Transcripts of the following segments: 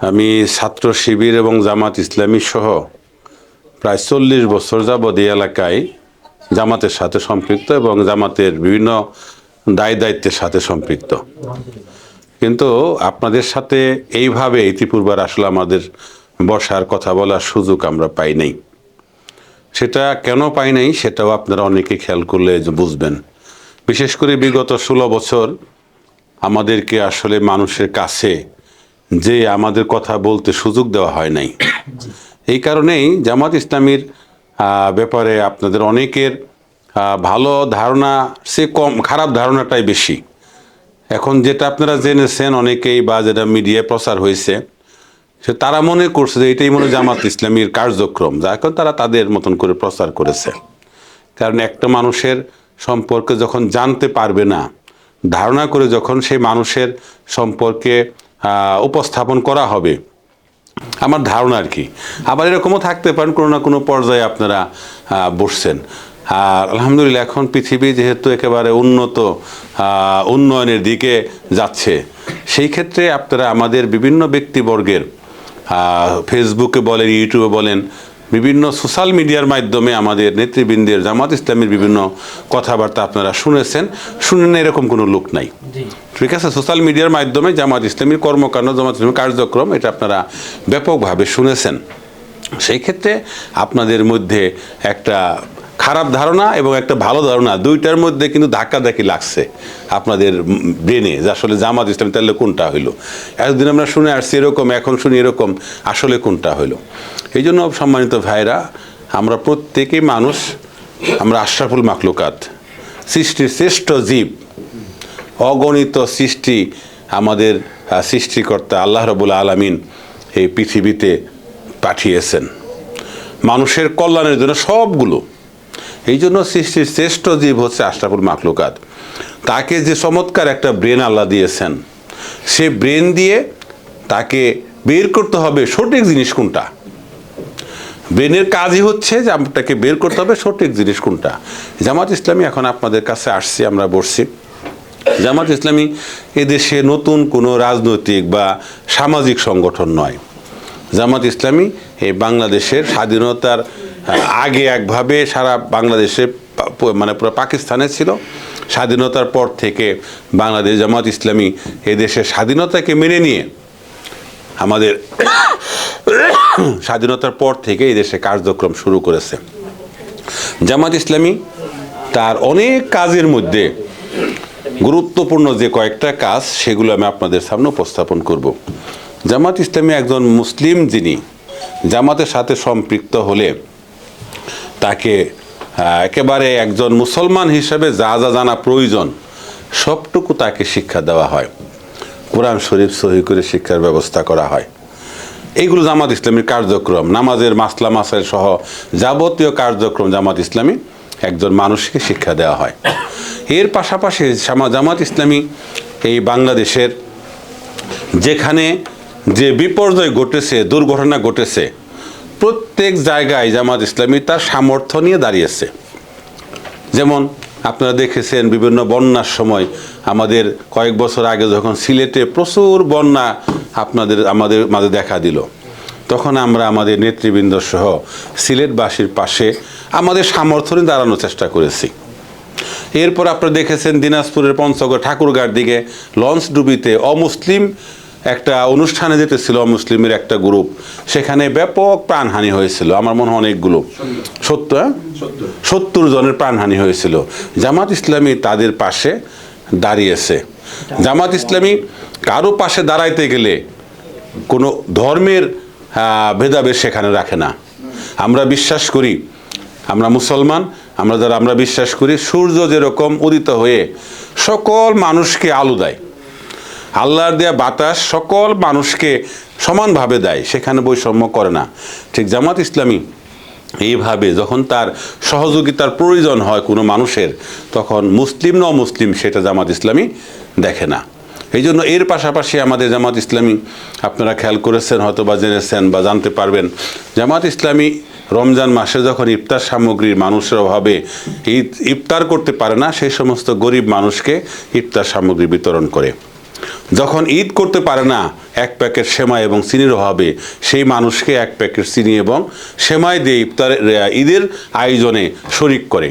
আমি ছাত্র শিবির এবং জামাত ইসলামী সহ প্রায় চল্লিশ বছর যাবৎ এই এলাকায় জামাতের সাথে সম্পৃক্ত এবং জামাতের বিভিন্ন দায় দায়িত্বের সাথে সম্পৃক্ত। কিন্তু আপনাদের সাথে এইভাবে ইতিপূর্বার আসলে আমাদের বসার কথা বলার সুযোগ আমরা পাই নাই। সেটা কেন পাই নাই সেটাও আপনারা অনেকে খেয়াল করলে বুঝবেন। বিশেষ করে বিগত ষোলো বছর আমাদেরকে আসলে মানুষের কাছে যে আমাদের কথা বলতে সুযোগ দেওয়া হয় নাই। এই কারণেই জামাত ইসলামীর ব্যাপারে আপনাদের অনেকের ভালো ধারণা, সে কম, খারাপ ধারণাটাই বেশি। এখন যেটা আপনারা জেনেছেন অনেকেই বা যেটা মিডিয়ায় প্রচার হয়েছে, সে তারা মনে করছে যে এটাই মনে জামাত ইসলামীর কার্যক্রম যা এখন তারা তাদের মতন করে প্রচার করেছে। কারণ একটা মানুষের সম্পর্কে যখন জানতে পারবে না, ধারণা করে যখন সেই মানুষের সম্পর্কে উপস্থাপন করা হবে। আমার ধারণা আর কি। আবার এরকমও থাকতে পারেন, কোনো না কোনো পর্যায়ে আপনারা বসছেন। আর আলহামদুলিল্লাহ এখন পৃথিবী যেহেতু একেবারে উন্নত উন্নয়নের দিকে যাচ্ছে, সেই ক্ষেত্রে আপনারা আমাদের বিভিন্ন ব্যক্তিবর্গের ফেসবুকে বলেন ইউটিউবে বলেন বিভিন্ন সোশ্যাল মিডিয়ার মাধ্যমে আমাদের নেতৃবৃন্দের জামাত ইসলামের বিভিন্ন কথাবার্তা আপনারা শুনেছেন। শুনেন না এরকম কোনো লোক নাই। ঠিক আছে? সোশ্যাল মিডিয়ার মাধ্যমে জামাত ইসলামীর কর্মকাণ্ড জামাত ইসলামীর কার্যক্রম এটা আপনারা ব্যাপকভাবে শুনেছেন। সেই ক্ষেত্রে আপনাদের মধ্যে একটা খারাপ ধারণা এবং একটা ভালো ধারণা, দুইটার মধ্যে কিন্তু ধাক্কাধাক্কি লাগছে আপনাদের ব্রেনে, যে আসলে জামাত ইসলাম, তাহলে কোনটা হইল? এতদিন আমরা শুনে আসছি এরকম, এখন শুনি এরকম, আসলে কোনটা হইল? এই জন্য সম্মানিত ভাইরা, আমরা প্রত্যেকেই মানুষ, আমরা আশরাফুল মাকলুকাত সৃষ্টির শ্রেষ্ঠ জীব, অগণিত সৃষ্টি, আমাদের সৃষ্টিকর্তা আল্লাহ রবুল আলমিন এই পৃথিবীতে পাঠিয়েছেন। মানুষের কল্যাণের জন্য সবগুলো এই জন্য সৃষ্টির শ্রেষ্ঠ জীব হচ্ছে আশরাফুল মাকলুকাত তাকে যে চমৎকার একটা ব্রেন আল্লাহ দিয়েছেন, সে ব্রেন দিয়ে তাকে বের করতে হবে সঠিক জিনিস কোনটা? ব্রেনের কাজই হচ্ছে যে আপনাকে বের করতে হবে সঠিক জিনিস কোনটা? জামাত ইসলামী এখন আপনাদের কাছে আসছি, আমরা বসছি। জামাত ইসলামী এদেশে নতুন কোনো রাজনৈতিক বা সামাজিক সংগঠন নয়। জামাত ইসলামী এই বাংলাদেশের স্বাধীনতার আগে একভাবে সারা বাংলাদেশে মানে পুরো পাকিস্তানে ছিল। স্বাধীনতার পর থেকে বাংলাদেশ জামাত ইসলামী এদেশের স্বাধীনতাকে মেনে নিয়ে আমাদের স্বাধীনতার পর থেকে এই দেশে কার্যক্রম শুরু করেছে। জামাত ইসলামী তার অনেক কাজের মধ্যে গুরুত্বপূর্ণ যে কয়েকটা কাজ সেগুলো আমি আপনাদের সামনে উপস্থাপন করব। জামাত ইসলামী একজন মুসলিম যিনি জামাতের সাথে সম্পৃক্ত হলে তাকে একেবারে একজন মুসলমান হিসেবে যা যা জানা প্রয়োজন, সবটুকু তাকে শিক্ষা দেওয়া হয়। কোরআন শরীফ সহি করে শিক্ষার ব্যবস্থা করা হয়। এইগুলো জামাত ইসলামীর কার্যক্রম। নামাজের মাসলা মাসাইল সহ যাবতীয় কার্যক্রম জামাত ইসলামী একজন মানুষকে শিক্ষা দেওয়া হয়। এর পাশাপাশি জামা- জামাত ইসলামী এই বাংলাদেশের যেখানে যে বিপর্যয় ঘটেছে, দুর্ঘটনা ঘটেছে প্রত্যেক জায়গায় জামাত ইসলামী তার সামর্থ্য নিয়ে দাঁড়িয়েছে। যেমন আপনারা দেখেছেন বিভিন্ন বন্যার সময় আমাদের কয়েক বছর আগে যখন সিলেটে প্রচুর বন্যা আপনাদের, আমাদের মাঝে দেখা দিল, তখন আমরা আমাদের নেতৃবৃন্দ সহ সিলেটবাসীর পাশে আমাদের সামর্থ্য নিয়ে দাঁড়ানোর চেষ্টা করেছি। এরপর আপনারা দেখেছেন দিনাজপুরের পঞ্চগড় ঠাকুরগার দিকে লঞ্চ ডুবিতে অমুসলিম একটা অনুষ্ঠানে যেতেছিল মুসলিমের একটা গ্রুপ, সেখানে ব্যাপক প্রাণহানি হয়েছিল। আমার মনে হয় অনেকগুলো। সত্তর হ্যাঁ? সত্তর জনের প্রাণহানি হয়েছিল। জামাত ইসলামী তাদের পাশে দাঁড়িয়েছে। জামাত ইসলামী কারও পাশে দাঁড়াইতে গেলে কোনো ধর্মের ভেদাভেদ সেখানে রাখে না। আমরা বিশ্বাস করি, আমরা মুসলমান, আমরা যারা, আমরা বিশ্বাস করি, সূর্য যেরকম উদিত হয়ে সকল মানুষকে আলো দেয়। আল্লাহর দেয়া বাতাস সকল মানুষকে সমানভাবে দেয়, সেখানে বৈষম্য করে না। ঠিক জামাত ইসলামী এইভাবে যখন তার সহযোগিতার প্রয়োজন হয় কোনো মানুষের, তখন মুসলিম ন মুসলিম সেটা জামাত ইসলামী দেখে না। এই জন্য এর পাশাপাশি আমাদের জামাত ইসলামী, আপনারা খেয়াল করেছেন হয়তো বা জেনেছেন বা জানতে পারবেন, জামাত ইসলামী রমজান মাসে যখন ইফতার সামগ্রীর মানুষের অভাবে ইফতার করতে পারে না, সেই সমস্ত গরিব মানুষকে ইফতার সামগ্রী বিতরণ করে। যখন ঈদ করতে পারে না, এক প্যাকেট সেমাই এবং চিনির অভাবে সেই মানুষকে এক প্যাকেট চিনি এবং সেমাই দিয়ে ইফতার ঈদের আয়োজনে শরিক করে।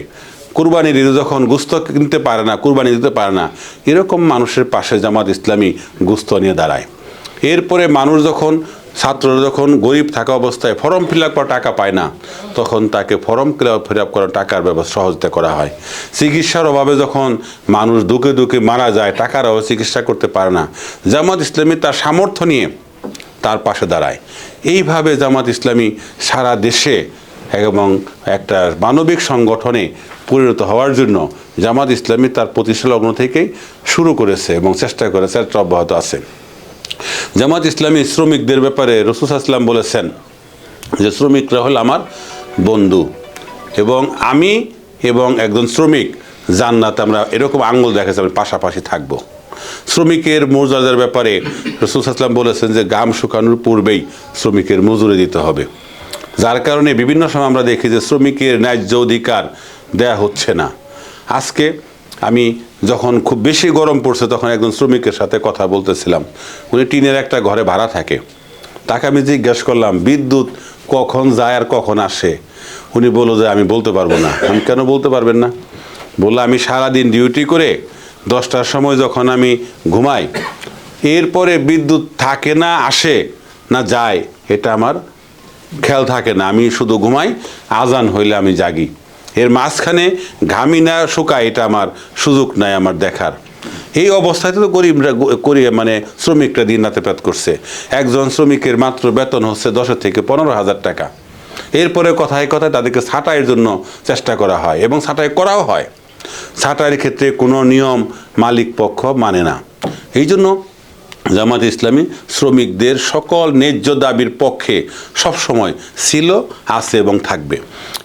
কুরবানির ঈদে যখন গুস্ত কিনতে পারে না, কুরবানি দিতে পারে না, এরকম মানুষের পাশে জামাত ইসলামী গুস্ত নিয়ে দাঁড়ায়। এরপরে মানুষ যখন ছাত্ররা যখন গরিব থাকা অবস্থায় ফর্ম ফিল আপ করা টাকা পায় না, তখন তাকে ফর্ম ফিল আপ করা টাকার ব্যবস্থা সহজতা করা হয়। চিকিৎসার অভাবে যখন মানুষ দুঃখে দুঃখে মারা যায়, টাকার অভাবে চিকিৎসা করতে পারে না। জামাত ইসলামী তার সামর্থ্য নিয়ে তার পাশে দাঁড়ায়। এইভাবে জামাত ইসলামী সারা দেশে এবং একটা মানবিক সংগঠনে পরিণত হওয়ার জন্য জামাত ইসলামী তার প্রতিষ্ঠা লগ্ন থেকেই শুরু করেছে এবং চেষ্টা করেছে অব্যাহত আছে। জামাত ইসলামী শ্রমিকদের ব্যাপারে রসুল আসলাম বলেছেন যে শ্রমিকরা হল আমার বন্ধু এবং আমি এবং একজন শ্রমিক, জান্নাত আমরা এরকম আঙ্গুল দেখাচ্ছি আমি পাশাপাশি থাকব। শ্রমিকের মর্যাদার ব্যাপারে রসুল আসলাম বলেছেন যে গাম শুকানোর পূর্বেই শ্রমিকের মজুরি দিতে হবে। যার কারণে বিভিন্ন সময় আমরা দেখি যে শ্রমিকের ন্যায্য অধিকার দেয়া হচ্ছে না। আজকে আমি যখন খুব বেশি গরম পড়ছে, তখন একজন শ্রমিকের সাথে কথা বলতেছিলাম। উনি টিনের একটা ঘরে ভাড়া থাকে। তাকে আমি জিজ্ঞেস করলাম, বিদ্যুৎ কখন যায় আর কখন আসে? উনি বলল যে, আমি বলতে পারব না। আমি, কেন বলতে পারবেন না? বলল, আমি সারাদিন ডিউটি করে দশটার সময় যখন আমি ঘুমাই, এরপরে বিদ্যুৎ থাকে না, আসে না যায়, এটা আমার খেয়াল থাকে না। আমি শুধু ঘুমাই, আজান হইলে আমি জাগি। এর মাঝখানে ঘামি না শুকায় এটা আমার সুযোগ নাই আমার দেখার। এই অবস্থায় তো গরিবরা করি মানে শ্রমিকরা দিন রাতে পেট করছে। একজন শ্রমিকের মাত্র বেতন হচ্ছে দশ থেকে পনেরো হাজার টাকা। এরপরে কথায় কথায় তাদেরকে ছাঁটাইয়ের জন্য চেষ্টা করা হয় এবং ছাঁটাই করাও হয়। ছাঁটাইয়ের ক্ষেত্রে কোনো নিয়ম মালিক পক্ষ মানে না। এই জন্য জামাত ইসলামী শ্রমিকদের সকল ন্যায্য দাবির পক্ষে সবসময় ছিল, আছে এবং থাকবে।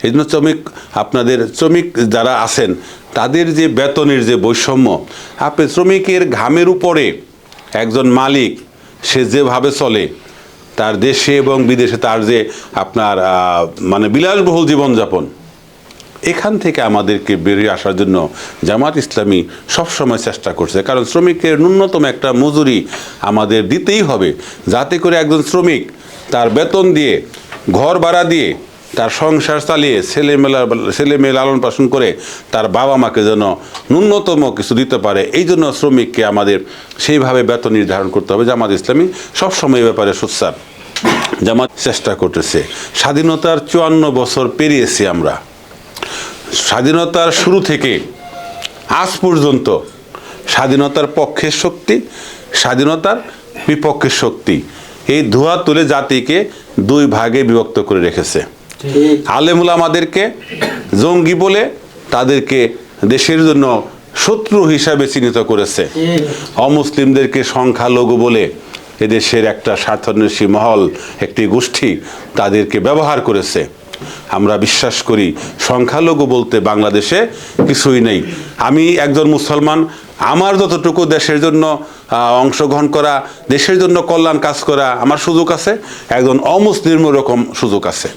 এই জন্য শ্রমিক, আপনাদের শ্রমিক যারা আছেন, তাদের যে বেতনের যে বৈষম্য, আপনি শ্রমিকের ঘামের উপরে একজন মালিক, সে যেভাবে চলে, তার দেশে এবং বিদেশে তার যে আপনার মানে বিলাসবহুল জীবনযাপন এখান থেকে আমাদেরকে বেরিয়ে আসার জন্য জামাত ইসলামী সবসময় চেষ্টা করছে। কারণ শ্রমিকের ন্যূনতম একটা মজুরি আমাদের দিতেই হবে। যাতে করে একজন শ্রমিক তার বেতন দিয়ে, ঘর ভাড়া দিয়ে, তার সংসার চালিয়ে ছেলে মেলা ছেলে মেয়ে লালন পালন করে তার বাবা মাকে যেন ন্যূনতম কিছু দিতে পারে। এই জন্য শ্রমিককে আমাদের সেইভাবে বেতন নির্ধারণ করতে হবে। জামাত ইসলামী সবসময় এই ব্যাপারে সোচ্চার। জামাত চেষ্টা করতেছে। স্বাধীনতার চুয়ান্ন বছর পেরিয়েছি আমরা। স্বাধীনতার শুরু থেকে আজ পর্যন্ত স্বাধীনতার পক্ষের শক্তি স্বাধীনতার বিপক্ষের শক্তি এই ধোয়া তুলে জাতিকে দুই ভাগে বিভক্ত করে রেখেছে। আলেমুল আমাদেরকে জঙ্গি বলে তাদেরকে দেশের জন্য শত্রু হিসাবে চিহ্নিত করেছে। অমুসলিমদেরকে সংখ্যালঘু বলে এদেশের একটা স্বার্থান্বেষী মহল একটি গোষ্ঠী তাদেরকে ব্যবহার করেছে। আমরা বিশ্বাস করি, সংখ্যালঘু বলতে বাংলাদেশে কিছুই নেই। আমি একজন মুসলমান, আমার যতটুকু দেশের জন্য অংশগ্রহণ করা, দেশের জন্য কল্যাণ কাজ করা আমার সুযোগ আছে, একজন অমুসলিম রকম সুযোগ আছে।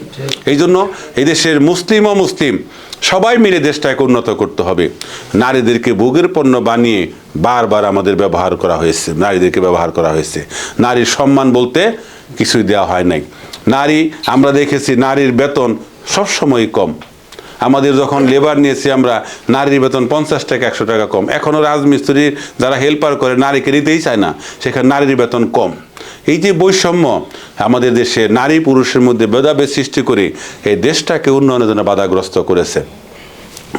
এই জন্য এই দেশের মুসলিম, অমুসলিম, সবাই মিলে দেশটাকে উন্নত করতে হবে। নারীদেরকে ভোগের পণ্য বানিয়ে বারবার আমাদের ব্যবহার করা হয়েছে, নারীদেরকে ব্যবহার করা হয়েছে। নারীর সম্মান বলতে কিছুই দেওয়া হয় নাই। নারী, আমরা দেখেছি নারীর বেতন সবসময় কম। আমাদের যখন লেবার নিয়েছি আমরা, নারীর বেতন পঞ্চাশ টাকা, একশো টাকা কম। এখনও রাজমিস্ত্রির যারা হেল্পার করে, নারীকে নিতেই চায় না, সেখানে নারীর বেতন কম। এই যে বৈষম্য, আমাদের দেশে নারী পুরুষের মধ্যে ভেদাভেদ সৃষ্টি করে এই দেশটাকে উন্নয়নের জন্য বাধাগ্রস্ত করেছে।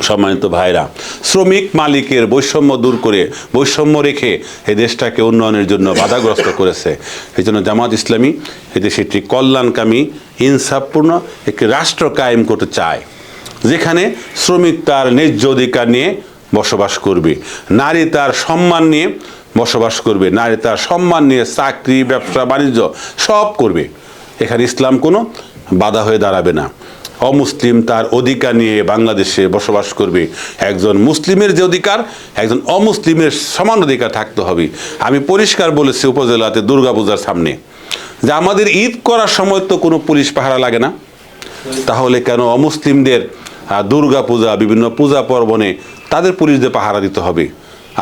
সম্মানিত ভাইরা, শ্রমিক মালিকের বৈষম্য দূর করে, বৈষম্য রেখে এই দেশটাকে উন্নয়নের জন্য বাধাগ্রস্ত করেছে। এই জন্য জামাত ইসলামী এই দেশে একটি কল্যাণকামী, ইনসাফপূর্ণ একটি রাষ্ট্র কায়েম করতে চায়, যেখানে শ্রমিক তার ন্যায্য অধিকার নিয়ে বসবাস করবে, নারী তার সম্মান নিয়ে বসবাস করবে, নারী তার সম্মান নিয়ে চাকরি, ব্যবসা, বাণিজ্য সব করবে। এখানে ইসলাম কোনো বাধা হয়ে দাঁড়াবে না। অমুসলিম তার অধিকার নিয়ে বাংলাদেশে বসবাস করবে। একজন মুসলিমের যে অধিকার, একজন অমুসলিমের সমান অধিকার থাকতে হবে। আমি পরিষ্কার বলেছি উপজেলাতে দুর্গাপূজার সামনে যে আমাদের ঈদ করার সময় তো কোনো পুলিশ পাহারা লাগে না। তাহলে কেন অমুসলিমদের দুর্গা পূজা বিভিন্ন পূজা পার্বণে তাদের পুলিশদের পাহারা দিতে হবে?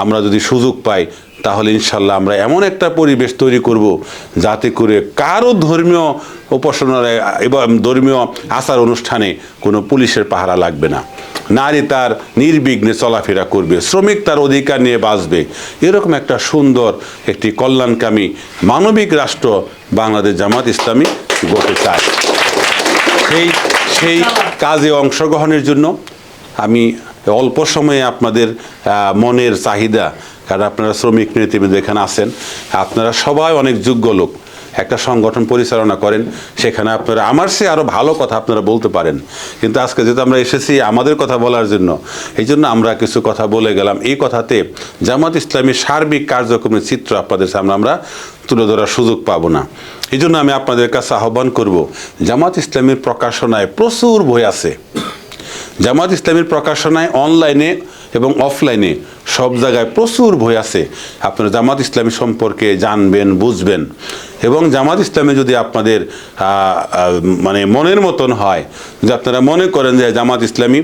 আমরা যদি সুযোগ পাই, তাহলে ইনশাল্লাহ আমরা এমন একটা পরিবেশ তৈরি করব যাতে করে কারও ধর্মীয় উপাসনার এবং ধর্মীয় আচার অনুষ্ঠানে কোনো পুলিশের পাহারা লাগবে না। নারী তার নির্বিঘ্নে চলাফেরা করবে, শ্রমিক তার অধিকার নিয়ে বাঁচবে। এরকম একটা সুন্দর একটি কল্যাণকামী মানবিক রাষ্ট্র বাংলাদেশ জামাত ইসলামী গড়তে চায়। সেই সেই কাজে অংশগ্রহণের জন্য আমি অল্প সময়ে আপনাদের মনের চাহিদা, কারণ আপনারা শ্রমিক নেতৃবৃন্দ এখানে আছেন, আপনারা সবাই অনেক যোগ্য লোক। একটা সংগঠন পরিচালনা করেন, সেখানে আপনারা আমার সে আরও ভালো কথা আপনারা বলতে পারেন। কিন্তু আজকে যেহেতু আমরা এসেছি আমাদের কথা বলার জন্য, এই জন্য আমরা কিছু কথা বলে গেলাম। এই কথাতে জামাত ইসলামী সার্বিক কার্যক্রমের চিত্র আপনাদের সামনে আমরা তুলে ধরার সুযোগ পাবো না। এই জন্য আমি আপনাদের কাছে আহ্বান করব, জামাত ইসলামীর প্রকাশনায় প্রচুর বই আছে। জামাত ইসলামীর প্রকাশনায় অনলাইনে এবং অফলাইনে সব জায়গায় প্রচুর বই আছে। আপনারা জামাত ইসলামী সম্পর্কে জানবেন, বুঝবেন। এবং জামাত ইসলামী যদি আপনাদের মানে মনের মতন হয় যে আপনারা মনে করেন যে জামাত ইসলামী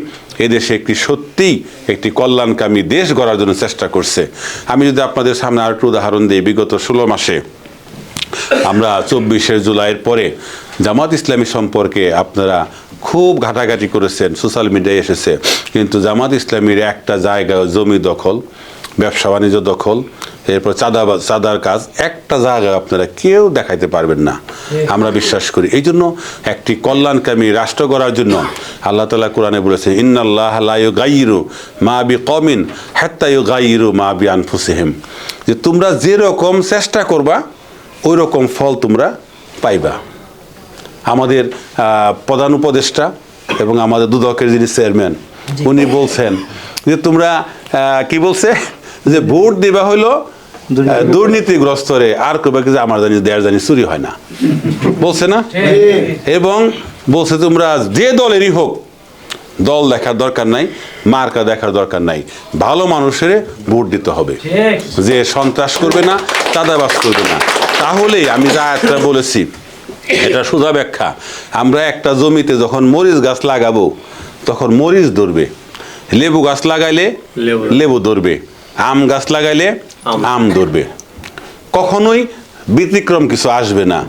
এদেশে একটি সত্যিই একটি কল্যাণকামী দেশ গড়ার জন্য চেষ্টা করছে। আমি যদি আপনাদের সামনে আর একটু উদাহরণ দিই, বিগত ষোলো মাসে আমরা চব্বিশে জুলাইয়ের পরে জামাত ইসলামী সম্পর্কে আপনারা খুব ঘাটাঘাটি করেছেন, সোশ্যাল মিডিয়ায় এসেছে। কিন্তু জামাত ইসলামীর একটা জায়গা, জমি দখল। ব্যবসা বাণিজ্য দখল এরপর চাঁদা চাঁদার কাজ একটা জায়গায় আপনারা কেউ দেখাইতে পারবেন না। আমরা বিশ্বাস করি। এই জন্য একটি কল্যাণকামী রাষ্ট্র গড়ার জন্য আল্লাহ তালা কোরআনে বলেছেন ইন্নাল্লাহ গাইরু মা বি কমিন হ্যাত্তায়ু গাইরু মা বি আনফুসেহেম যে তোমরা যেরকম চেষ্টা করবা ওই রকম ফল তোমরা পাইবা। আমাদের প্রধান উপদেষ্টা এবং আমাদের দুদকের যিনি চেয়ারম্যান উনি বলছেন যে তোমরা কি বলছে? যে ভোট দিবা হইল দুর্নীতিগ্রস্তরে আর করবে কি যে আমার জানি দেড় জানি চুরি হয় না। বলছে না? এবং বলছে তোমরা যে দলেরই হোক দল দেখার দরকার নাই মার্কা দেখার দরকার নাই ভালো মানুষের ভোট দিতে হবে। যে সন্ত্রাস করবে না চাঁদাবাস করবে না। তাহলেই আমি যা একটা বলেছি এটা সোজা ব্যাখ্যা। আমরা একটা জমিতে যখন মরিচ গাছ লাগাবো তখন মরিচ ধরবে। লেবু গাছ লাগাইলে লেবু। লেবু ধরবে। আম গাছ লাগাইলে আম। ধরবে। কখনোই ব্যতিক্রম কিছু আসবে না।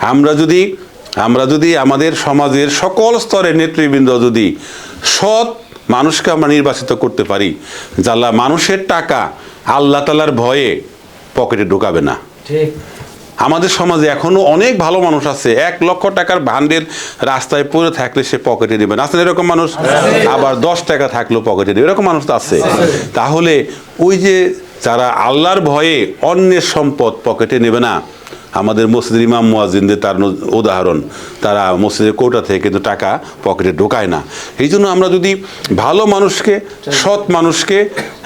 আমরা যদি আমরা যদি আমাদের সমাজের সকল স্তরের নেতৃবৃন্দ যদি সৎ মানুষকে আমরা নির্বাচিত করতে পারি যাল্লা মানুষের টাকা আল্লাহ তালার ভয়ে পকেটে ঢুকাবে না। ঠিক। আমাদের সমাজে এখনও অনেক ভালো মানুষ আছে। এক লক্ষ টাকার ভান্ডের রাস্তায় পড়ে থাকলে সে পকেটে নেবে না। এরকম মানুষ? আবার দশ টাকা থাকলেও পকেটে নেবে। এরকম মানুষ তো আছে। তাহলে ওই যে যারা আল্লাহর ভয়ে অন্যের সম্পদ পকেটে নেবে না আমাদের মসজিদের ইমাম মুয়াজিনদের তার উদাহরণ। তারা মসজিদের কোটা থেকে কিন্তু টাকা পকেটে ঢোকায় না। এই জন্য আমরা যদি ভালো মানুষকে, সৎ মানুষকে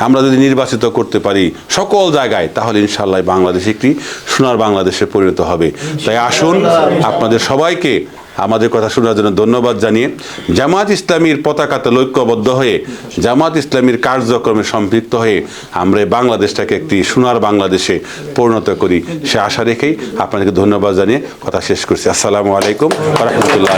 আমরা যদি নির্বাচিত করতে পারি সকল জায়গায়, তাহলে ইনশাল্লাহ বাংলাদেশ একটি সোনার বাংলাদেশে পরিণত হবে। তাই আসুন আপনাদের সবাইকে আমাদের কথা শোনার জন্য ধন্যবাদ জানিয়ে জামাত ইসলামীর পতাকাতে ঐক্যবদ্ধ হয়ে জামাত ইসলামীর কার্যক্রমে সম্পৃক্ত হয়ে আমরা বাংলাদেশটাকে একটি সোনার বাংলাদেশে পরিণত করি। সে আশা রেখেই আপনাদেরকে ধন্যবাদ জানিয়ে কথা শেষ করছি। আসসালামু আলাইকুম রহমতুল্লাহ